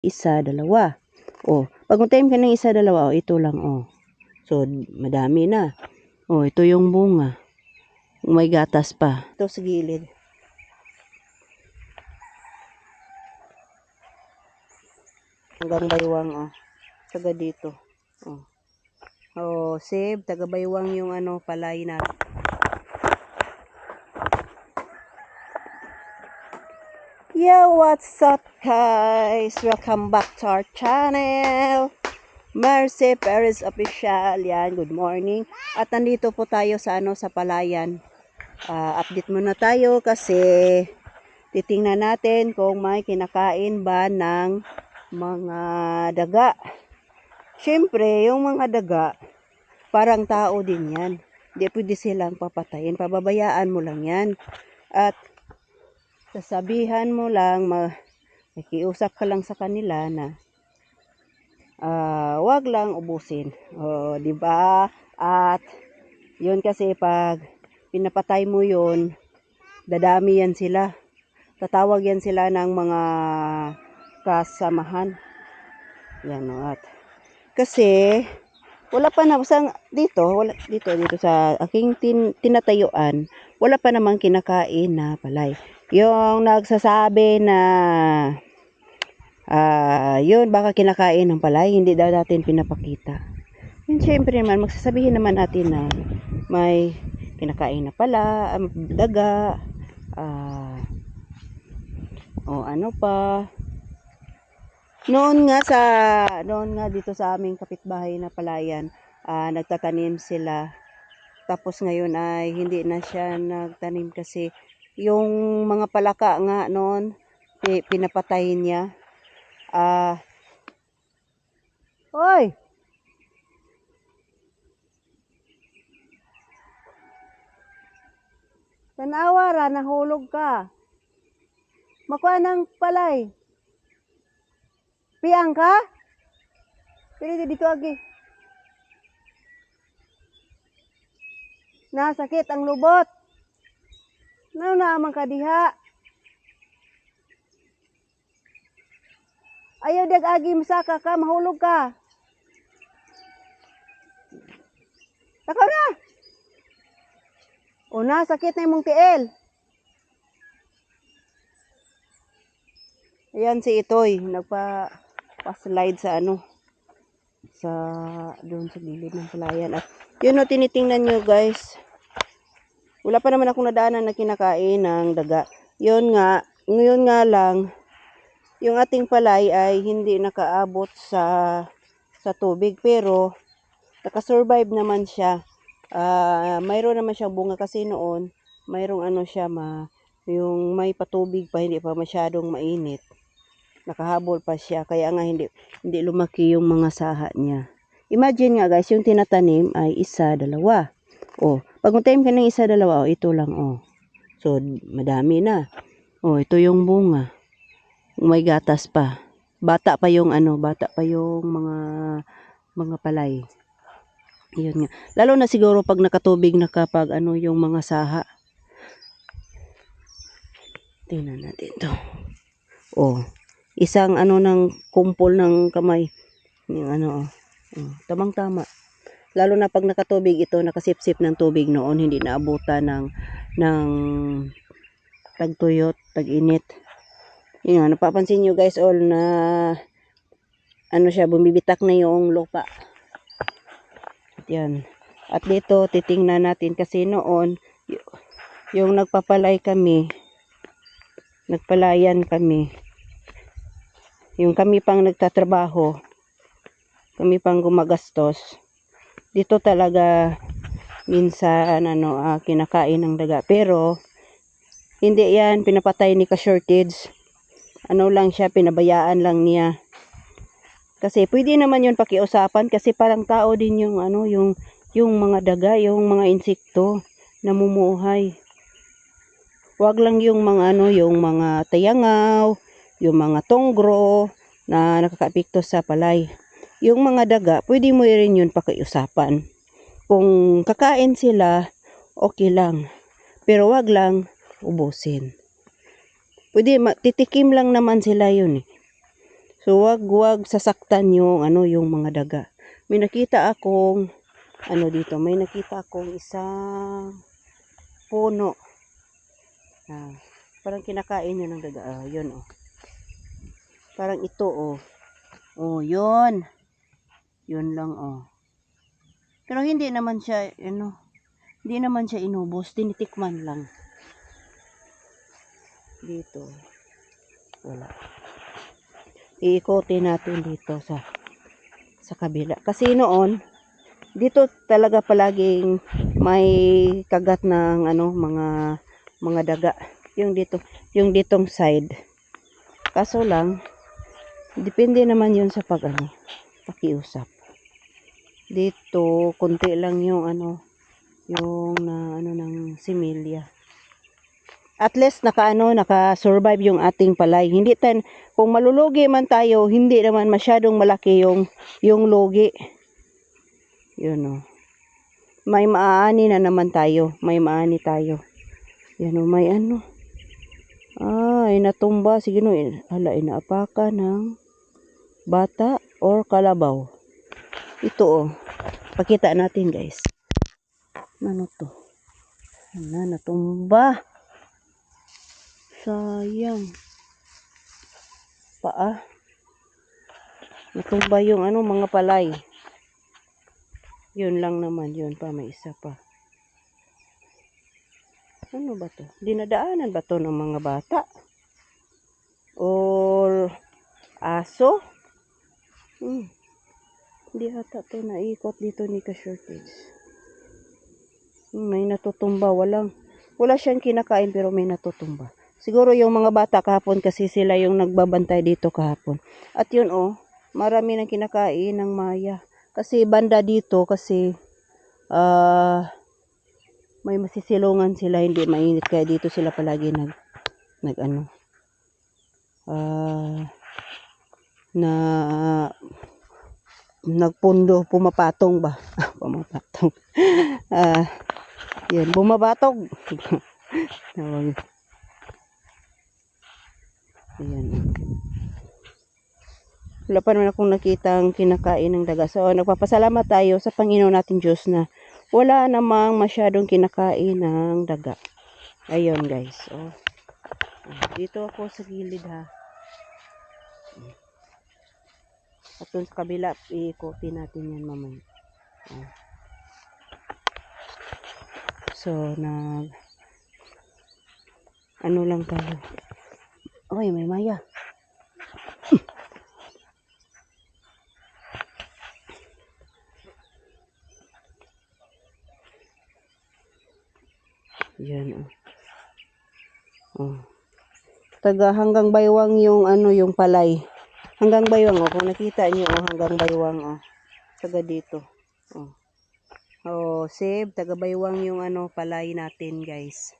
isa, dalawa. Oh, pag time ka ng isa, dalawa, oh, ito lang, oh. So, madami na. Oh, ito yung bunga. May gatas pa. Ito sa gilid. Hanggang baywang, oh. Taga dito. Oh. Oh, save. Taga baywang yung ano, palay natin. Yo, what's up guys? Welcome back to our channel. Mercy Perez Official. Yan, good morning. At nandito po tayo sa ano sa Palayan. Ah, update muna tayo kasi titingnan natin kung may kinakain ba ng mga daga. Siyempre, yung mga daga, parang tao din yan. Hindi pwede silang papatayin. Pababayaan mo lang yan. At sasabihan mo lang, ma nakiusap ka lang sa kanila na ah wag lang ubusin. O, di ba? At yun kasi pag pinapatay mo yun, dadami yan sila. Tatawag yan sila ng mga kasamahan. Yan o, at kasi wala pa na sa dito, wala dito dito sa aking tin, tinatayuan, wala pa namang kinakain na palay. Yung nagsasabi na ah yun baka kinakain ng palay, hindi daw natin pinapakita. Yun syempre naman magsasabihin naman natin na may kinakain na pala, ah, daga, ah o ano pa. Noon nga sa noon nga dito sa aming kapitbahay na palayan, ah, nagtatanim sila. Tapos ngayon ay hindi na siya nagtanim kasi yung mga palaka nga noon pi- pinapatay niya. Ah Hoy! Tanawa ra, nahulog ka. Makuha ng palay. Piyang ka? Pili dito agi. Nasakit ang lubot. Ano naman ka diha? Ayaw dag agi masaka ka, mahulog ka. Takaw na! O na, sakit na imong tiil. Ayan si Itoy, nagpa pa-slide sa ano sa doon sa gilid ng palayan at yun o tinitingnan nyo guys wala pa naman akong nadaanan na kinakain ng daga. Yun nga ngayon nga lang yung ating palay ay hindi nakaabot sa sa tubig pero nakasurvive naman siya. Ah, mayroon naman siyang bunga kasi noon mayroong ano siya ma yung may patubig pa hindi pa masyadong mainit. Nakahabol pa siya kaya nga hindi hindi lumaki yung mga saha niya. Imagine nga guys yung tinatanim ay isa dalawa. Oh pag time ka ng isa dalawa oh ito lang oh. So madami na. Oh ito yung bunga. May gatas pa. Bata pa yung ano bata pa yung mga mga palay. Yun nga. Lalo na siguro pag nakatubig na kapag ano yung mga saha. Tingnan natin to. Oh isang ano ng kumpol ng kamay. Yung ano oh, oh tamang tama lalo na pag nakatubig ito nakasipsip ng tubig noon hindi naabutan ng ng tagtuyot tag-init. Yun nga napapansin nyo guys all na ano siya bumibitak na yung lupa. Yan. At dito titingnan natin kasi noon yung nagpapalay kami nagpalayan kami. Yung kami pang nagtatrabaho, kami pang gumagastos, dito talaga minsan ano, ah, kinakain ng daga. Pero, hindi yan pinapatay ni ka-shortage. Ano lang siya, pinabayaan lang niya. Kasi pwede naman yun pakiusapan kasi parang tao din yung ano, yung yung mga daga, yung mga insekto namumuhay. Wag lang yung mga ano, yung mga tayangaw, yung mga tonggro na nakakaapekto sa palay. Yung mga daga, pwede mo rin yun pakiusapan. Kung kakain sila, okay lang. Pero wag lang ubusin. Pwede, titikim lang naman sila yun eh. So wag wag sasaktan yung ano yung mga daga. May nakita akong ano dito, may nakita akong isang puno. Ah, parang kinakain niya ng daga. Ah, yun oh. Parang ito oh. Oh, yun. Yun lang oh. Pero hindi naman siya ano, hindi naman siya inubos, tinitikman lang. Dito. Wala. Iikotin natin dito sa sa kabila. Kasi noon, dito talaga palaging may kagat ng ano, mga mga daga. Yung dito, yung ditong side. Kaso lang, depende naman yun sa pag ano, pakiusap. Dito, konti lang yung ano, yung na ano ng similya. At least nakaano, naka-survive yung ating palay. Hindi tan kung malulugi man tayo, hindi naman masyadong malaki yung yung lugi. Yun oh. May maaani na naman tayo. May maani tayo. Yan oh, may ano. Ay, natumba. Sige no, in- hala, inaapaka ng bata or kalabaw. Ito oh. Pakita natin guys. Ano to? Ano, natumba. Sayang. Paa. Natumba yung ano, mga palay. Yun lang naman, yun pa, may isa pa. Ano ba to? Dinadaanan ba to ng mga bata? Or aso? Hmm. Hindi ata to naikot dito ni ka-shortage. May natutumba, walang wala siyang kinakain pero may natutumba. Siguro yung mga bata kahapon kasi sila yung nagbabantay dito kahapon. At yun oh, marami nang kinakain ng maya. Kasi banda dito kasi ah may masisilungan sila hindi mainit kaya dito sila palagi nag nag ano ah na nagpundo pumapatong ba pumapatong ah yun bumabatog tawag Ayan. Wala pa naman akong nakitang kinakain ng daga. So, nagpapasalamat tayo sa Panginoon natin Diyos na wala namang masyadong kinakain ng daga. Ayun, guys. So, dito ako sa gilid ha. At sa kabila, iikotin natin yan mamaya. Oh. So, nag ano lang tayo. Oy, may maya. Yan oh. Oh. Taga hanggang baywang yung ano yung palay. Hanggang baywang oh. Kung nakita niyo oh hanggang baywang oh. Taga dito. Oh. Oh, save taga baywang yung ano palay natin, guys.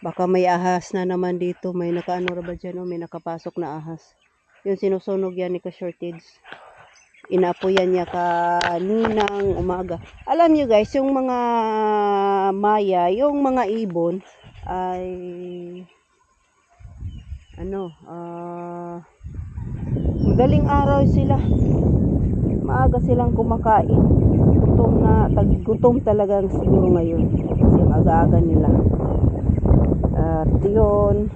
Baka may ahas na naman dito. May nakaano ra ba dyan? Oh? May nakapasok na ahas. Yung sinusunog yan ni ka-shortage. Inapoyan niya kaninang umaga. Alam niyo guys, yung mga maya, yung mga ibon, ay ano, ah madaling araw sila. Maaga silang kumakain. Gutom na, gutom talaga siguro ngayon. Kasi aga-aga nila. At yun,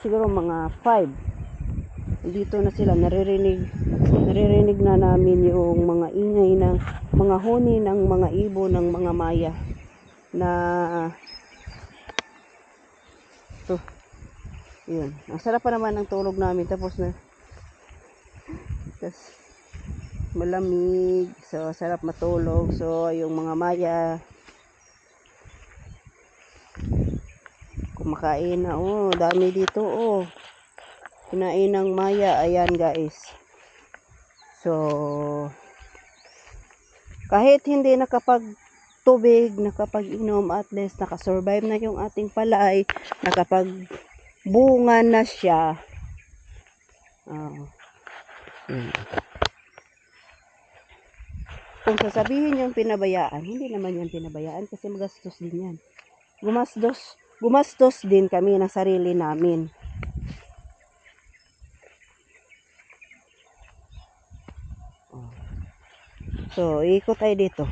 siguro mga 5. Dito na sila, naririnig, naririnig na namin yung mga ingay ng mga huni ng mga ibon ng mga maya na yun. Ang sarap pa naman ng tulog namin. Tapos na. Tapos malamig. So sarap matulog. So yung mga maya kumakain na. Oh dami dito oh. Kinain ng maya. Ayan guys. So kahit hindi nakapag tubig nakapag-inom at least nakasurvive na yung ating palay nakapag bunga na siya oh. Kung sasabihin yung pinabayaan hindi naman yan pinabayaan kasi magastos din yan gumastos gumastos din kami ng sarili namin. So, ikot tayo dito.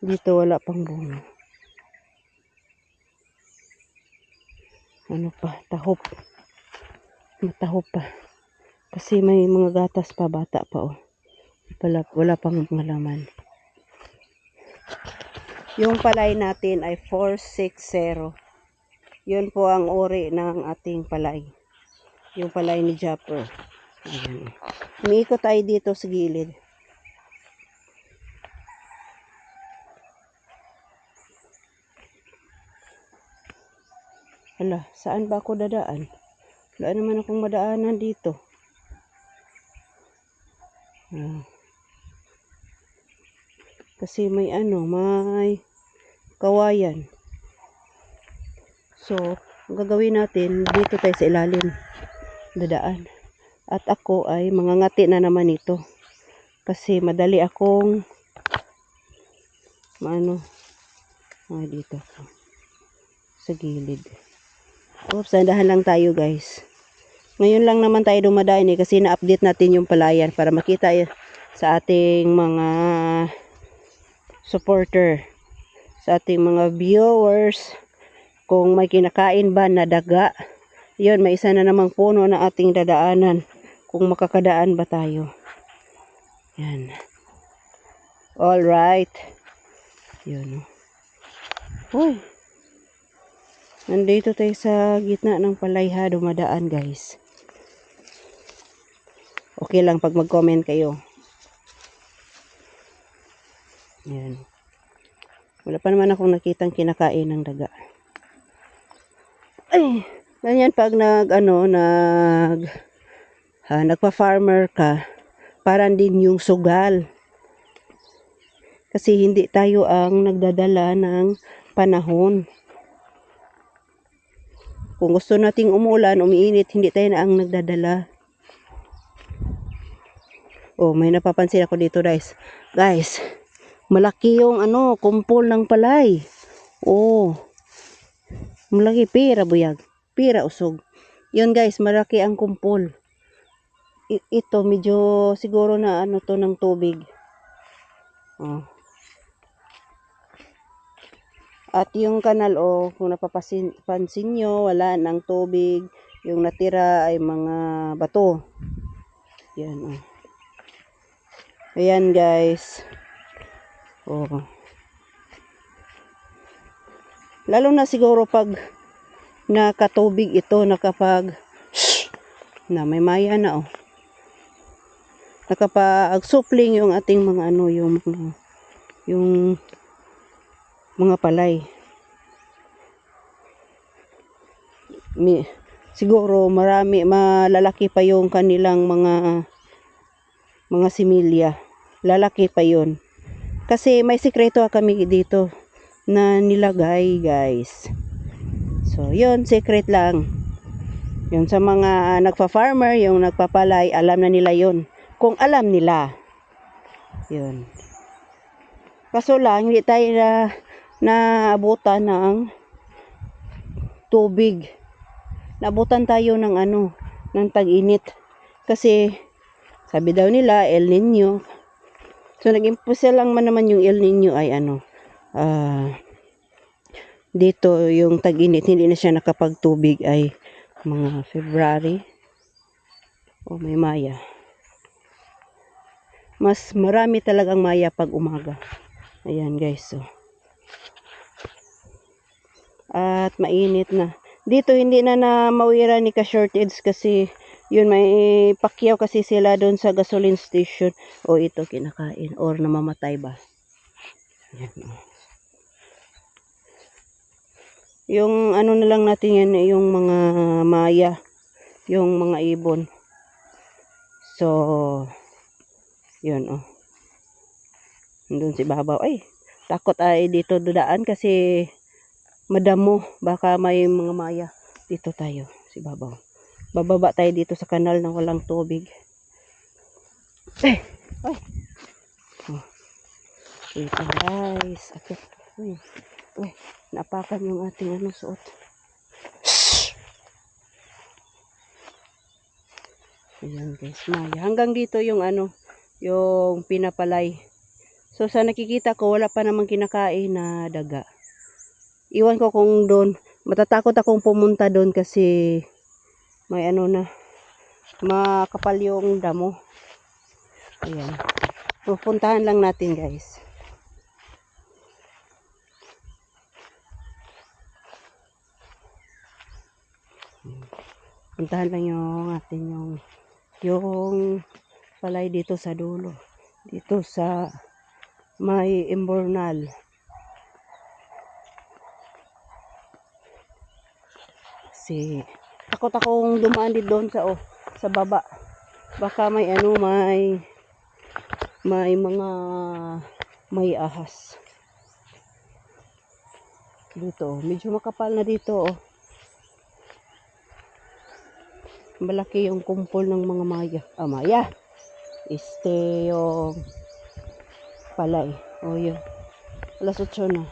Dito wala pang bunga. Ano pa? Tahop. Matahop pa. Kasi may mga gatas pa, bata pa oh. Wala, wala pang mga laman. Yung palay natin ay 460. Yun po ang uri ng ating palay. Yung palay ni Japper. Ayan. Umiikot tayo dito sa gilid. Hala, saan ba ako dadaan? Wala naman akong madaanan dito. Ah. Kasi may ano, may kawayan. So, gagawin natin, dito tayo sa ilalim. Dadaan. At ako ay mangangati na naman ito. Kasi madali akong maano, ah, dito ako. Sa gilid. Oops, dahan lang tayo guys. Ngayon lang naman tayo dumadaan eh kasi na-update natin yung palayan para makita y- sa ating mga supporter, sa ating mga viewers kung may kinakain ba na daga. Yun, may isa na namang puno na ating dadaanan kung makakadaan ba tayo. Yan. All right. Yun. oh. Uy. Nandito tayo sa gitna ng palayha dumadaan guys. Okay lang pag mag-comment kayo. Yan. Wala pa naman akong nakitang kinakain ng daga. Ay, ganyan pag nag ano nag ha, nagpa-farmer ka, parang din yung sugal. Kasi hindi tayo ang nagdadala ng panahon kung gusto nating umulan, umiinit, hindi tayo na ang nagdadala. Oh, may napapansin ako dito, guys. Guys, malaki yung ano, kumpol ng palay. Oh. Malaki pira buyag. Pira usog. Yun guys, malaki ang kumpol. I- ito medyo siguro na ano to ng tubig. Oh. At yung kanal, oh, kung napapansin pansin nyo, wala ng tubig. Yung natira ay mga bato. Yan, oh. Ayan, guys. Oh. Lalo na siguro pag nakatubig ito, nakapag na may maya na, oh. Nakapag-supling yung ating mga ano, yung yung mga palay. Mi, siguro marami malalaki pa yung kanilang mga mga similya. Lalaki pa yon. Kasi may sikreto kami dito na nilagay, guys. So, yon secret lang. Yung sa mga nagpa-farmer, yung nagpapalay, alam na nila yon. Kung alam nila. Yun. Kaso lang, hindi tayo na naabutan ng tubig. Naabutan tayo ng ano, ng tag-init. Kasi, sabi daw nila, El Nino. So, nag-impulsa lang man naman yung El Nino ay ano, ah, dito yung tag-init, hindi na siya nakapagtubig ay mga February o may Maya. Mas marami talagang Maya pag umaga. Ayan guys, so at mainit na. Dito hindi na na mawira ni ka shortage kasi yun may pakyaw kasi sila doon sa gasoline station o ito kinakain or namamatay ba. Yan. Yung ano na lang natin yan yung mga maya, yung mga ibon. So yun oh. Doon si Babaw. Ay, takot ay dito dudaan kasi madamo. Baka may mga maya. Dito tayo, si Babaw. Bababa tayo dito sa kanal na walang tubig. Eh, ay. Oh. Ito guys. Akit. Uy. Uy, naapakan yung ating ano suot. Ayan guys, maya. Hanggang dito yung ano, yung pinapalay. So sa nakikita ko, wala pa namang kinakain na daga. Iwan ko kung doon, matatakot akong pumunta doon kasi may ano na, makapal yung damo. Ayan. Pupuntahan lang natin guys. Puntahan lang yung atin yung yung palay dito sa dulo. Dito sa may imbornal. Kasi takot akong dumaan din doon sa oh, sa baba. Baka may ano may may mga may ahas. Dito, medyo makapal na dito oh. Malaki yung kumpol ng mga maya. Ah, maya. Este yung palay. O yun. Alas 8 na.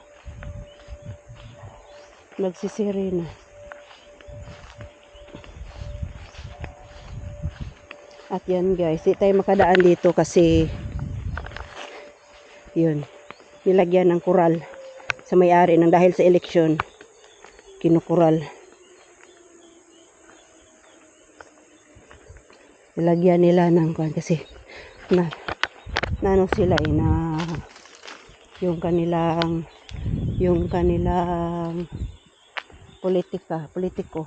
Nagsisiri na. At yan guys, di tayo makadaan dito kasi yun, nilagyan ng kural sa may-ari ng dahil sa eleksyon kinukural. Nilagyan nila ng kwan kasi na nano sila eh na yung kanilang yung kanilang politika, politiko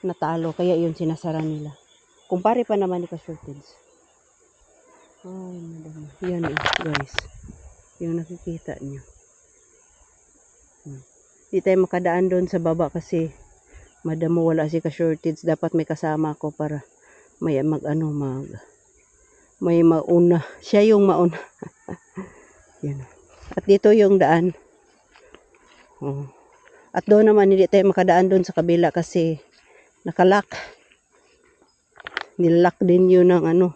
natalo kaya yun sinasara nila. Kumpare pa naman ni Ka-Shortage. Ay, madami. Yan eh, guys. Yung nakikita nyo. Hmm. Di tayo makadaan doon sa baba kasi madamo wala si Ka-Shortage. Dapat may kasama ako para may mag ano mag may mauna. Siya yung mauna. Yan. At dito yung daan. Oh. At doon naman hindi tayo makadaan doon sa kabila kasi nakalak nilak din yun ng ano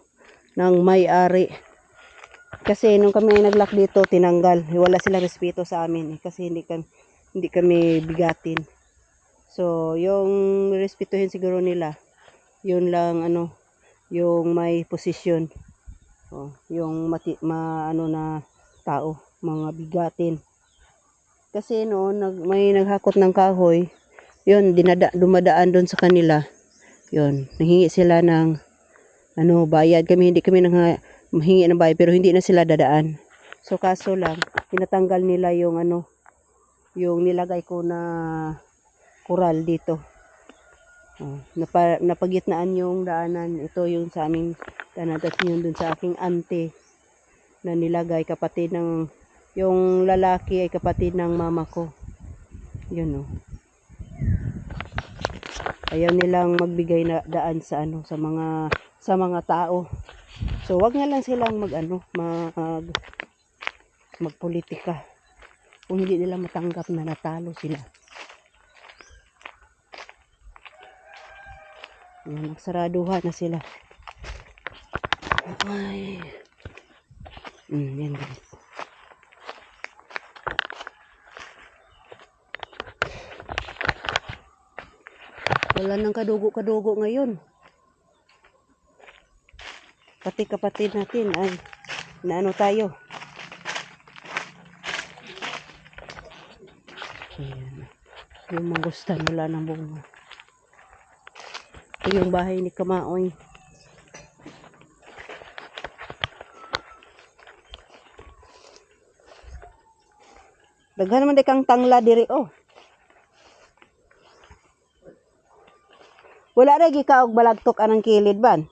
ng may-ari. Kasi nung kami naglock dito tinanggal. Wala sila respeto sa amin eh, kasi hindi kami hindi kami bigatin. So yung respetuhin siguro nila yun lang ano yung may posisyon. Oh, yung mati, ma, ano na tao mga bigatin. Kasi noon nag, may naghakot ng kahoy. Yun dinada, dumadaan doon sa kanila yun, nanghingi sila ng ano, bayad kami, hindi kami nang mahingi ng bayad, pero hindi na sila dadaan. So, kaso lang, tinatanggal nila yung ano, yung nilagay ko na kural dito. Oh, napa, napagitnaan yung daanan. Ito yung sa aming daanan. Tapos yun dun sa aking ante na nilagay kapatid ng yung lalaki ay kapatid ng mama ko. Yun oh ayaw nilang magbigay na daan sa ano sa mga sa mga tao. So wag na lang silang mag ano mag magpolitika. Kung hindi nila matanggap na natalo sila. Yan, nagsaraduhan na sila. Ay. Mm, yan guys. Wala nang kadugo-kadugo ngayon. Pati kapatid natin ay naano tayo. Ayan. Yung mangustan wala ng bunga. Ito yung bahay ni Kamaoy. Daghan naman di kang tangla diri oh. Wala ra gi ka og balagtok anang kilid ban.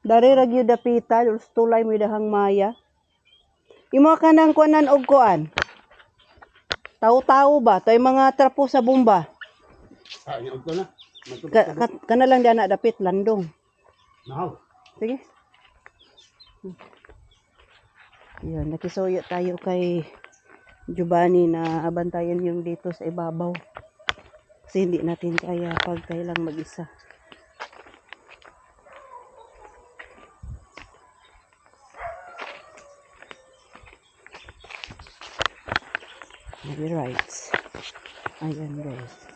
Dari ra gyud dapita tulay mo dahang maya. Imo ka nang kuanan og kuan. Tawo-tawo ba? Toy mga trapo sa bomba. Ko na. Ka, ka, kana lang diana dapit landong. Now. Sige. Yan, nakisuyo tayo kay Giovanni na abantayan yung dito sa ibabaw. Kasi hindi natin kaya pag kailang mag-isa. Maybe right. Ayan guys.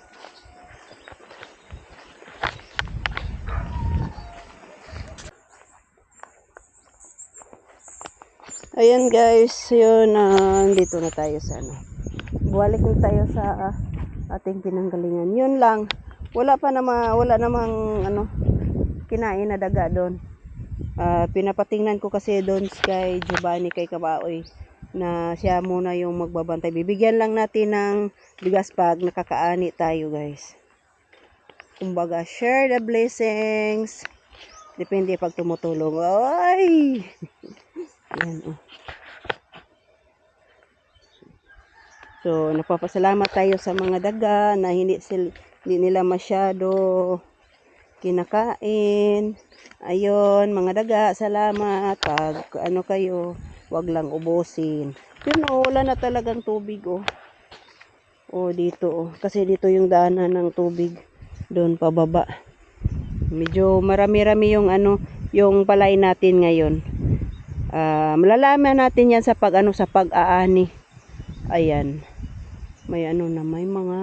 Ayan guys, yun, ah, dito na tayo sa ano. Balik na tayo sa ah, ating pinanggalingan. Yun lang, wala pa nama, wala namang ano, kinain na daga doon. Ah, pinapatingnan ko kasi doon kay Giovanni kay Kabaoy na siya muna yung magbabantay. Bibigyan lang natin ng bigas pag nakakaani tayo guys. Kumbaga, share the blessings. Depende pag tumutulong. Ay! Yan, oh. So, napapasalamat tayo sa mga daga na hindi, sil, hindi nila masyado kinakain. Ayun, mga daga, salamat. Pag ano kayo, wag lang ubusin. Yun, oh, wala na talagang tubig, oh. Oh, dito, oh. Kasi dito yung daanan ng tubig. Doon pababa. Medyo marami-rami yung ano, yung palay natin ngayon. Ah, malalaman natin yan sa pag ano sa pag-aani. Ayan. May ano na may mga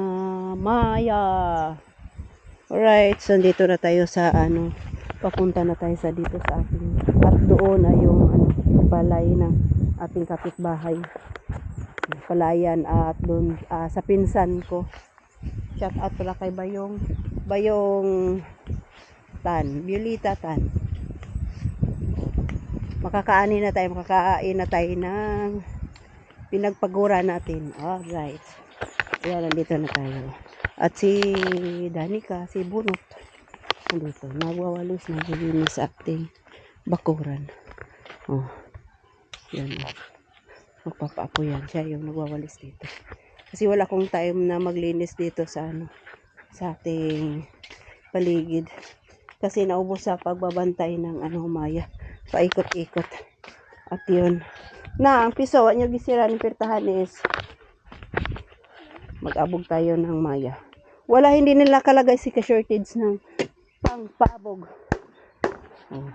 maya. Alright, so dito na tayo sa ano, papunta na tayo sa dito sa ating at doon ay yung ano, balay ng ating kapitbahay. Palayan at doon ah, sa pinsan ko. Shout out pala kay Bayong Bayong Tan, Violeta Tan makakaani na tayo, makakain na tayo ng pinagpagura natin. Alright. Ayan, nandito na tayo. At si Danica, si Bunot, nandito, nagwawalis, naglilinis sa ating bakuran. Oh, yan. Magpapaapo yan. Siya yung nagwawalis dito. Kasi wala akong time na maglinis dito sa ano, sa ating paligid. Kasi naubos sa pagbabantay ng ano, maya paikot-ikot. At yun. Na, ang piso, wa nyo gisira ni Pirtahan mag-abog tayo ng maya. Wala, hindi nila kalagay si ka-shortage ng pangpabog. Oh.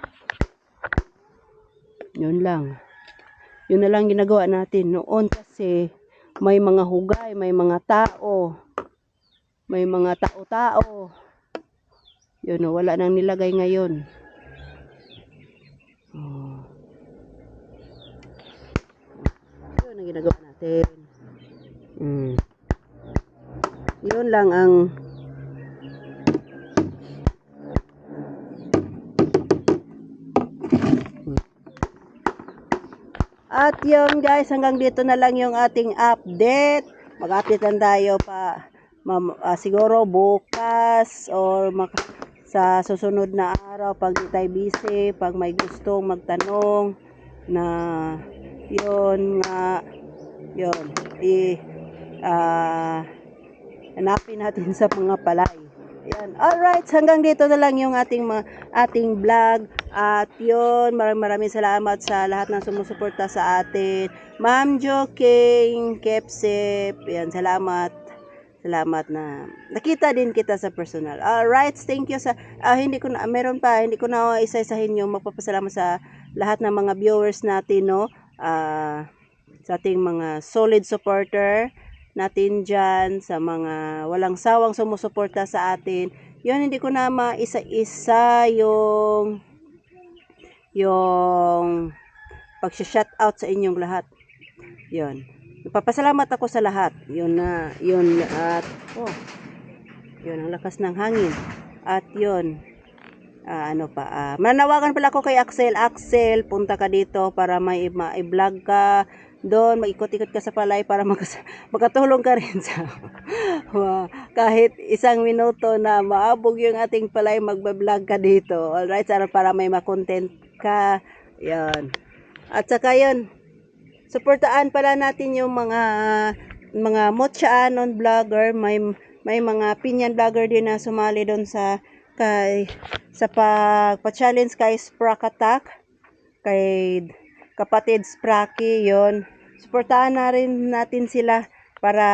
Yun lang. Yun na lang ginagawa natin. Noon kasi may mga hugay, may mga tao, may mga tao-tao. Yun, wala nang nilagay ngayon. Ang ginagawa natin. Mm. Yun lang ang At yun guys, hanggang dito na lang yung ating update. Mag-update lang tayo pa mam- ah, siguro bukas or mak- sa susunod na araw pag di tayo busy, pag may gustong magtanong na yun nga yun i ah hanapin natin sa mga palay. Yan. Alright, hanggang dito na lang yung ating ating vlog. At yun, maraming maraming salamat sa lahat ng sumusuporta sa atin. Ma'am Jo King, Kepsip, yan, salamat. Salamat na nakita din kita sa personal. Alright, thank you sa ah, hindi ko na meron pa, hindi ko na isa-isahin yung magpapasalamat sa lahat ng mga viewers natin, no. Ah, sa ating mga solid supporter natin dyan, sa mga walang sawang sumusuporta sa atin. Yun, hindi ko na maisa-isa yung yung pag-shout out sa inyong lahat. Yun. Nagpapasalamat ako sa lahat. Yun na, yun at oh. Yun ang lakas ng hangin. At yun. Ah, ano pa? ah, manawagan pala ako kay Axel. Axel, punta ka dito para may ma-vlog ka doon, mag-ikot-ikot ka sa palay para makas- makatulong ka rin sa kahit isang minuto na maabog yung ating palay, magbablog ka dito. Alright, para, para may makontent ka. Yan. At saka yun, suportaan pala natin yung mga mga Mocha Anon vlogger, may may mga Pinyan vlogger din na sumali doon sa kay sa pag pa-challenge kay Sprack Attack kay kapatid Spracky yon suportahan na rin natin sila para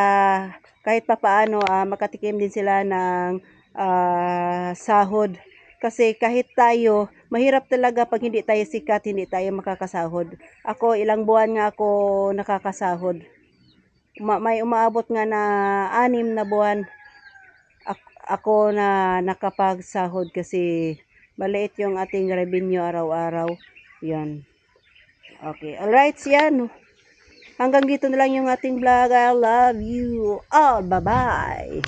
kahit papaano ah, makatikim din sila ng ah, sahod. Kasi kahit tayo mahirap talaga pag hindi tayo sikat hindi tayo makakasahod. Ako ilang buwan nga ako nakakasahod. Uma- may umaabot nga na anim na buwan ako na nakapagsahod kasi maliit yung ating revenue araw-araw. Yan. Okay. Alright, yan. Hanggang dito na lang yung ating vlog. I love you all. Bye-bye.